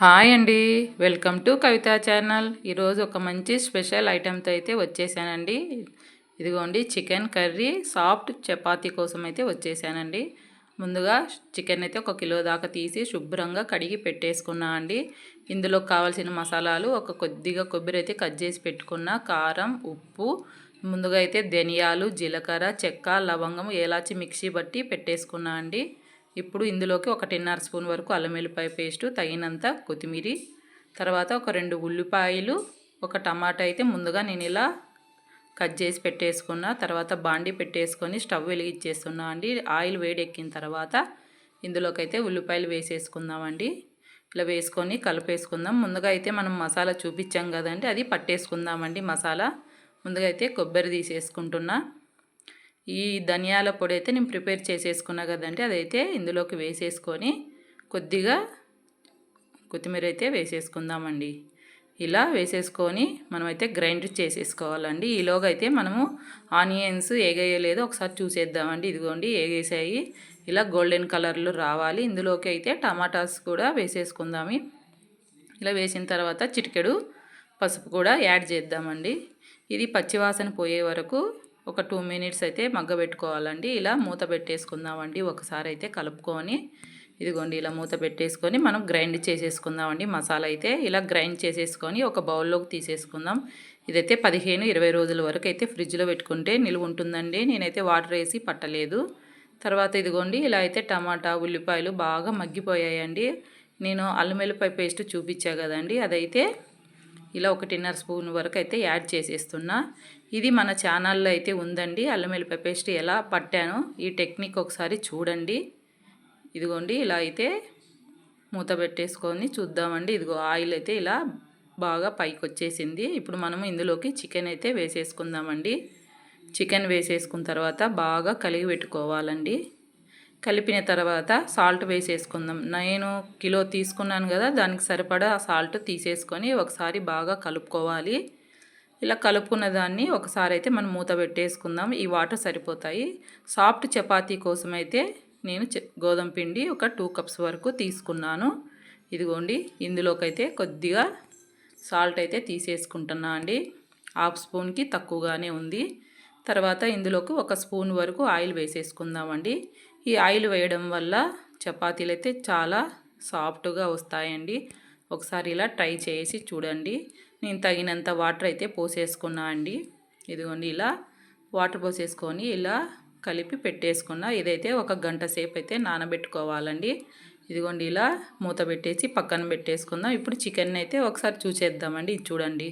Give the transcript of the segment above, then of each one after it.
Hi అండి. Welcome to Kavitha channel. ఈరోజు ఒక మంచి స్పెషల్ ఐటెంతో అయితే వచ్చేసానండి. ఇదిగోండి చికెన్ కర్రీ సాఫ్ట్ చపాతీ కోసం అయితే వచ్చేసానండి. ముందుగా చికెన్ అయితే ఒక కిలో దాకా తీసి శుభ్రంగా కడిగి పెట్టేసుకున్నా అండి. ఇందులో కావాల్సిన మసాలాలు ఒక కొద్దిగా కొబ్బరి అయితే కట్ చేసి పెట్టుకున్న కారం ఉప్పు ముందుగా అయితే ధనియాలు జీలకర్ర చెక్క లవంగం ఏలాచి మిక్సీ బట్టి పెట్టేసుకున్నా అండి. ఇప్పుడు ఇందులోకి ఒక టిన్నర్ స్పూన్ వరకు అల్లం వెల్లిపాయ పేస్టు తగినంత కొత్తిమీర తర్వాత ఒక రెండు ఉల్లిపాయలు ఒక టమాటా అయితే ముందుగా నేను ఇలా కట్ చేసి పెట్టేసుకున్న తర్వాత బాండి పెట్టేసుకొని స్టవ్ వెలిగించేస్తున్నా అండి. ఆయిల్ వేడెక్కిన తర్వాత ఇందులోకి అయితే ఉల్లిపాయలు వేసేసుకుందామండి. ఇలా వేసుకొని కలిపేసుకుందాం. ముందుగా అయితే మనం మసాలా చూపించాం కదండి అది పట్టేసుకుందామండి మసాలా. ముందుగా అయితే కొబ్బరి తీసేసుకుంటున్నా. ఈ ధనియాల పొడి అయితే నేను ప్రిపేర్ చేసేసుకున్నా కదండి అదైతే ఇందులోకి వేసేసుకొని కొద్దిగా కొత్తిమీర అయితే వేసేసుకుందామండి. ఇలా వేసేసుకొని మనమైతే గ్రైండ్ చేసేసుకోవాలండి. ఈలోగా అయితే మనము ఆనియన్స్ ఏగేయలేదో ఒకసారి చూసేద్దామండి. ఇదిగోండి ఏగేసాయి. ఇలా గోల్డెన్ కలర్లో రావాలి. ఇందులోకి అయితే టమాటాస్ కూడా వేసేసుకుందాము. ఇలా వేసిన తర్వాత చిటికెడు పసుపు కూడా యాడ్ చేద్దామండి. ఇది పచ్చివాసన పోయే వరకు ఒక టూ మినిట్స్ అయితే మగ్గబెట్టుకోవాలండి ఇలా మూత పెట్టేసుకుందామండి. ఒకసారి అయితే కలుపుకొని ఇదిగోండి ఇలా మూత పెట్టేసుకొని మనం గ్రైండ్ చేసేసుకుందామండి. మసాలా అయితే ఇలా గ్రైండ్ చేసేసుకొని ఒక బౌల్లోకి తీసేసుకుందాం. ఇదైతే పదిహేను ఇరవై రోజుల వరకు అయితే ఫ్రిడ్జ్లో పెట్టుకుంటే నిలువ ఉంటుందండి. నేనైతే వాటర్ వేసి పట్టలేదు. తర్వాత ఇదిగోండి ఇలా అయితే టమాటా ఉల్లిపాయలు బాగా మగ్గిపోయాయండి. నేను అల్లం వెల్లిపాయ పేస్ట్ చూపించా కదండి. అదైతే ఇలా ఒకటిన్నర స్పూన్ వరకు అయితే యాడ్ చేసేస్తున్నా. ఇది మన ఛానల్లో అయితే ఉందండి. అల్లం వెల్లిపాయ పేస్ట్ ఎలా పట్టానో ఈ టెక్నిక్ ఒకసారి చూడండి. ఇదిగోండి ఇలా అయితే మూత పెట్టేసుకొని చూద్దామండి. ఇదిగో ఆయిల్ అయితే ఇలా బాగా పైకి వచ్చేసింది ఇప్పుడు మనము ఇందులోకి చికెన్ అయితే వేసేసుకుందామండి. చికెన్ వేసేసుకున్న తర్వాత బాగా కలిగి పెట్టుకోవాలండి. కలిపిన తర్వాత సాల్ట్ వేసేసుకుందాం. నేను కిలో తీసుకున్నాను కదా దానికి సరిపడా సాల్ట్ తీసేసుకొని ఒకసారి బాగా కలుపుకోవాలి. ఇలా కలుపుకున్న దాన్ని ఒకసారి అయితే మనం మూత పెట్టేసుకుందాం. ఈ వాటర్ సరిపోతాయి. సాఫ్ట్ చపాతీ కోసం అయితే నేను గోధుమ పిండి ఒక టూ కప్స్ వరకు తీసుకున్నాను. ఇదిగోండి ఇందులోకైతే కొద్దిగా సాల్ట్ అయితే తీసేసుకుంటున్నా అండి. హాఫ్ స్పూన్కి తక్కువగానే ఉంది. తర్వాత ఇందులోకి ఒక స్పూన్ వరకు ఆయిల్ వేసేసుకుందామండి ఈ ఆయిల్ వేయడం వల్ల చపాతీలు అయితే చాలా సాఫ్ట్గా వస్తాయండి. ఒకసారి ఇలా ట్రై చేసి చూడండి. నేను తగినంత వాటర్ అయితే పోసేసుకున్నా అండి. ఇదిగోండి ఇలా వాటర్ పోసేసుకొని ఇలా కలిపి పెట్టేసుకున్న. ఇదైతే ఒక గంట సేపు అయితే నానబెట్టుకోవాలండి. ఇదిగోండి ఇలా మూత పెట్టేసి పక్కన పెట్టేసుకుందాం. ఇప్పుడు చికెన్ అయితే ఒకసారి చూసేద్దామండి. ఇది చూడండి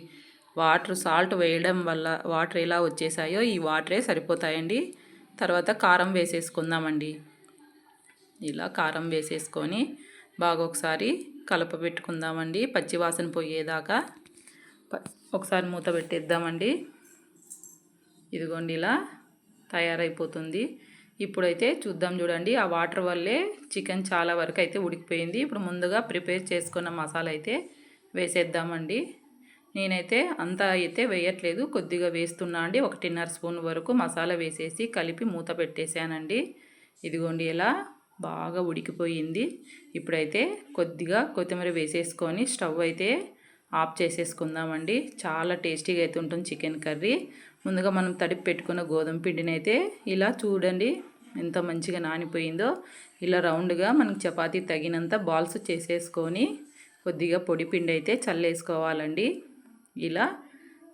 వాటర్ సాల్ట్ వేయడం వల్ల వాటర్ ఎలా వచ్చేసాయో ఈ వాటరే సరిపోతాయండి. తర్వాత కారం వేసేసుకుందామండి. ఇలా కారం వేసేసుకొని బాగా ఒకసారి కలప పెట్టుకుందామండి. పచ్చివాసన పోయేదాకా ఒకసారి మూత పెట్టేద్దామండి. ఇదిగోండి ఇలా తయారైపోతుంది. ఇప్పుడైతే చూద్దాం చూడండి ఆ వాటర్ వల్లే చికెన్ చాలా వరకు అయితే ఉడికిపోయింది. ఇప్పుడు ముందుగా ప్రిపేర్ చేసుకున్న మసాలా అయితే వేసేద్దామండి. నేనైతే అంతా అయితే వేయట్లేదు కొద్దిగా వేస్తున్నా అండి. ఒకటిన్నర స్పూన్ వరకు మసాలా వేసేసి కలిపి మూత పెట్టేశానండి. ఇదిగోండి ఇలా బాగా ఉడికిపోయింది. ఇప్పుడైతే కొద్దిగా కొత్తిమీర వేసేసుకొని స్టవ్ అయితే ఆఫ్ చేసేసుకుందామండి. చాలా టేస్టీగా అయితే ఉంటుంది చికెన్ కర్రీ. ముందుగా మనం తడిపి పెట్టుకున్న గోధుమ పిండిని అయితే ఇలా చూడండి ఎంత మంచిగా నానిపోయిందో. ఇలా రౌండ్గా మనకి చపాతీ తగినంత బాల్స్ చేసేసుకొని కొద్దిగా పొడి పిండి అయితే చల్లేసుకోవాలండి. ఇలా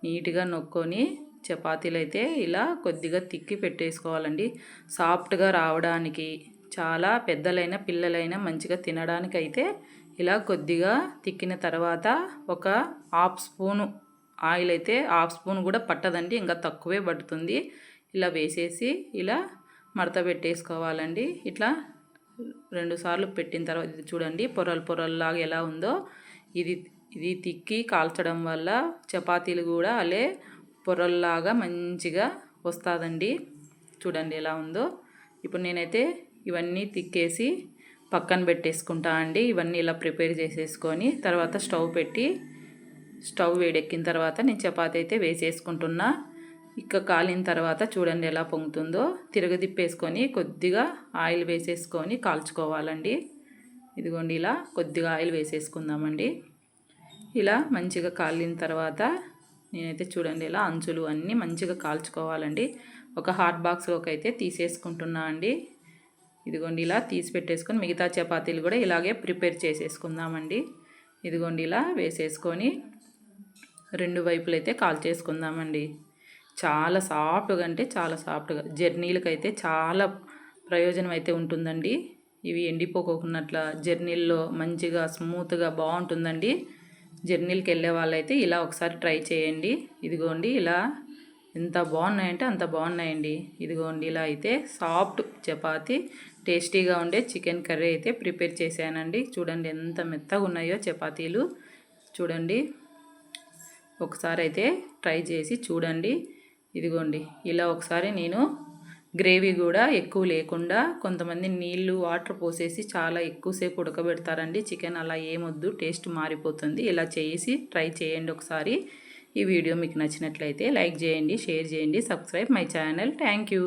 నీట్గా నొక్కొని చపాతీలు అయితే ఇలా కొద్దిగా తిక్కి పెట్టేసుకోవాలండి. సాఫ్ట్గా రావడానికి చాలా పెద్దలైన పిల్లలైన మంచిగా తినడానికి అయితే ఇలా కొద్దిగా తిక్కిన తర్వాత ఒక హాఫ్ స్పూను ఆయిల్ అయితే హాఫ్ స్పూన్ కూడా పట్టదండి ఇంకా తక్కువే పడుతుంది. ఇలా వేసేసి ఇలా మడత పెట్టేసుకోవాలండి. ఇట్లా రెండు సార్లు పెట్టిన తర్వాత ఇది చూడండి పొరలు పొరల్లాగా ఎలా ఉందో. ఇది ఇది తిక్కి కాల్చడం వల్ల చపాతీలు కూడా అలే పొరల్లాగా మంచిగా వస్తుందండి. చూడండి ఎలా ఉందో. ఇప్పుడు నేనైతే ఇవన్నీ తిక్కేసి పక్కన పెట్టేసుకుంటా అండి. ఇవన్నీ ఇలా ప్రిపేర్ చేసేసుకొని తర్వాత స్టవ్ పెట్టి స్టవ్ వేడెక్కిన తర్వాత నేను చపాతి అయితే వేసేసుకుంటున్నా. ఇక్క కాలిన తర్వాత చూడండి ఎలా పొంగుతుందో. తిరగదిప్పేసుకొని కొద్దిగా ఆయిల్ వేసేసుకొని కాల్చుకోవాలండి. ఇదిగోండి ఇలా కొద్దిగా ఆయిల్ వేసేసుకుందామండి. ఇలా మంచిగా కాలిన తర్వాత నేనైతే చూడండి ఇలా అంచులు అన్నీ మంచిగా కాల్చుకోవాలండి. ఒక హాట్ బాక్స్లోకి అయితే తీసేసుకుంటున్నా అండి. ఇదిగోండి ఇలా తీసి పెట్టేసుకొని మిగతా చపాతీలు కూడా ఇలాగే ప్రిపేర్ చేసేసుకుందామండి. ఇదిగోండి ఇలా వేసేసుకొని రెండు వైపులు అయితే కాల్ చేసుకుందామండి. చాలా సాఫ్ట్గా అంటే చాలా సాఫ్ట్గా జర్నీలకైతే చాలా ప్రయోజనం అయితే ఉంటుందండి. ఇవి ఎండిపోకోకున్నట్ల జర్నీల్లో మంచిగా స్మూత్గా బాగుంటుందండి. జర్నీలకు వెళ్ళే వాళ్ళైతే ఇలా ఒకసారి ట్రై చేయండి. ఇదిగోండి ఇలా ఎంత బాగున్నాయంటే అంత బాగున్నాయండి. ఇదిగోండి ఇలా అయితే సాఫ్ట్ చపాతి టేస్టీగా ఉండే చికెన్ కర్రీ అయితే ప్రిపేర్ చేశానండి. చూడండి ఎంత మెత్తగా ఉన్నాయో చపాతీలు. చూడండి. ఒకసారి అయితే ట్రై చేసి చూడండి. ఇదిగోండి. ఇలా ఒకసారి నేను గ్రేవీ కూడా ఎక్కువ లేకుండా కొంతమంది నీళ్ళు వాటర్ పోసేసి చాలా ఎక్కువసేపు ఉడకబెడతారండి. చికెన్ అలా ఏమొద్దు టేస్ట్ మారిపోతుంది. ఇలా చేసి ట్రై చేయండి ఒకసారి. ఈ వీడియో మీకు నచ్చినట్లయితే లైక్ చేయండి షేర్ చేయండి subscribe my channel. Thank you.